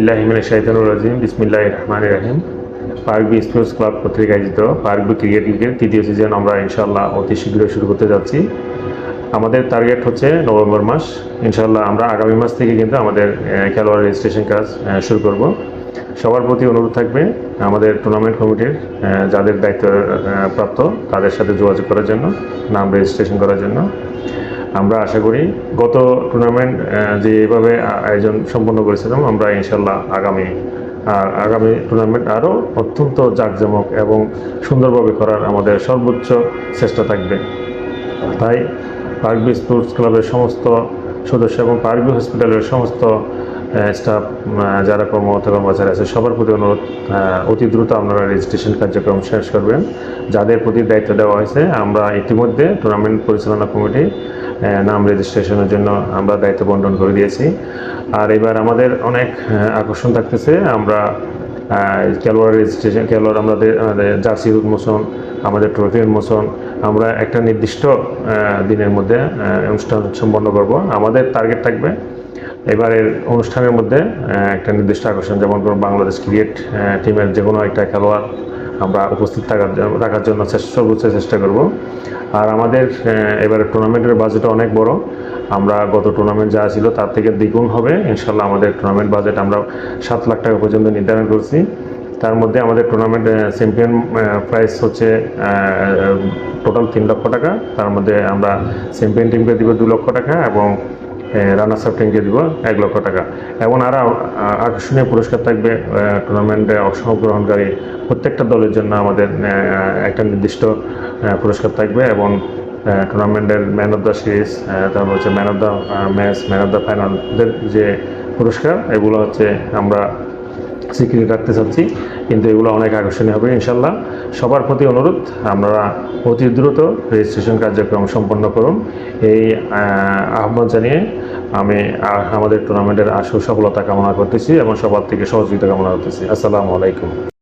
আউজুবিল্লাহ হিমিন শাহিদানুর রাজিম বিসমিল্লাহ রহমান রাহিম। পার্ক বি স্পোর্টস ক্লাব কর্তৃক আয়োজিত পার্ক বি ক্রিকেট লিগের তৃতীয় সিজন আমরা ইনশাল্লাহ অতি শীঘ্রই শুরু করতে যাচ্ছি। আমাদের টার্গেট হচ্ছে নভেম্বর মাস। ইনশাল্লাহ আমরা আগামী মাস থেকে কিন্তু আমাদের খেলোয়াড় রেজিস্ট্রেশন কাজ শুরু করব। সবার প্রতি অনুরোধ থাকবে আমাদের টুর্নামেন্ট কমিটির যাদের দায়িত্ব প্রাপ্ত, তাদের সাথে যোগাযোগ করার জন্য, নাম রেজিস্ট্রেশন করার জন্য। আমরা আশা করি গত টুর্নামেন্ট যে এভাবে আয়োজন সম্পন্ন করেছিলাম, আমরা ইনশাল্লাহ আগামী আর আগামী টুর্নামেন্ট আরও অত্যন্ত জাঁকজমক এবং সুন্দরভাবে করার আমাদের সর্বোচ্চ চেষ্টা থাকবে। তাই পার্কবি স্পোর্টস ক্লাবের সমস্ত সদস্য এবং পার্কবি হসপিটালের সমস্ত স্টাফ যারা কর্মরত কর্মচারী আছে, সবার প্রতি অনুরোধ অতি দ্রুত আপনারা রেজিস্ট্রেশন কার্যক্রম শেষ করবেন। যাদের প্রতি দায়িত্ব দেওয়া হয়েছে, আমরা ইতিমধ্যে টুর্নামেন্ট পরিচালনা কমিটি নাম রেজিস্ট্রেশনের জন্য আমরা দায়িত্ব বন্টন করে দিয়েছি। আর এবার আমাদের অনেক আকর্ষণ থাকতেছে। আমরা খেলোয়াড় রেজিস্ট্রেশন খেলোয়াড় আমাদের জার্সির উন্মোচন আমাদের ট্রফি উন্মোচন আমরা একটা নির্দিষ্ট দিনের মধ্যে অনুষ্ঠান সম্পন্ন করব। আমাদের টার্গেট থাকবে এবারের অনুষ্ঠানের মধ্যে একটা নির্দিষ্ট আকর্ষণ, যেমন ধরুন বাংলাদেশ ক্রিকেট টিমের যে কোনো একটা খেলোয়াড় আমরা উপস্থিত থাকার রাখার জন্য সর্বোচ্চ চেষ্টা করব। আর আমাদের এবারে টুর্নামেন্টের বাজেট অনেক বড়। আমরা গত টুর্নামেন্ট যা ছিল তার থেকে দ্বিগুণ হবে। ইনশাল্লাহ আমাদের টুর্নামেন্ট বাজেট আমরা সাত লাখ টাকা পর্যন্ত নির্ধারণ করছি। তার মধ্যে আমাদের টুর্নামেন্ট চ্যাম্পিয়ন প্রাইস হচ্ছে টোটাল তিন লক্ষ টাকা। তার মধ্যে আমরা চ্যাম্পিয়ন টিমকে দিব দু লক্ষ টাকা এবং রানার্স আপ টিমকে দিব এক লক্ষ টাকা। এবং আরও আকর্ষণীয় পুরস্কার থাকবে টুর্নামেন্টে অংশগ্রহণকারী প্রত্যেকটা দলের জন্য আমাদের একটা নির্দিষ্ট পুরস্কার থাকবে এবং টুর্নামেন্টের ম্যান অফ দ্য সিরিজ তারপর হচ্ছে man of the match man of the ফাইনালদের যে পুরস্কার, এগুলো হচ্ছে আমরা স্বীকৃতি রাখতে চাচ্ছি কিন্তু এগুলো অনেক আকর্ষণীয় হবে ইনশাল্লাহ। সবার প্রতি অনুরোধ আপনারা অতি দ্রুত রেজিস্ট্রেশন কার্যক্রম সম্পন্ন করুন। এই আহ, আহ্বান জানিয়ে আমি আমাদের টুর্নামেন্টের আশু সফলতা কামনা করতেছি এবং সবার থেকে সহযোগিতা কামনা করতেছি। আসসালামু আলাইকুম।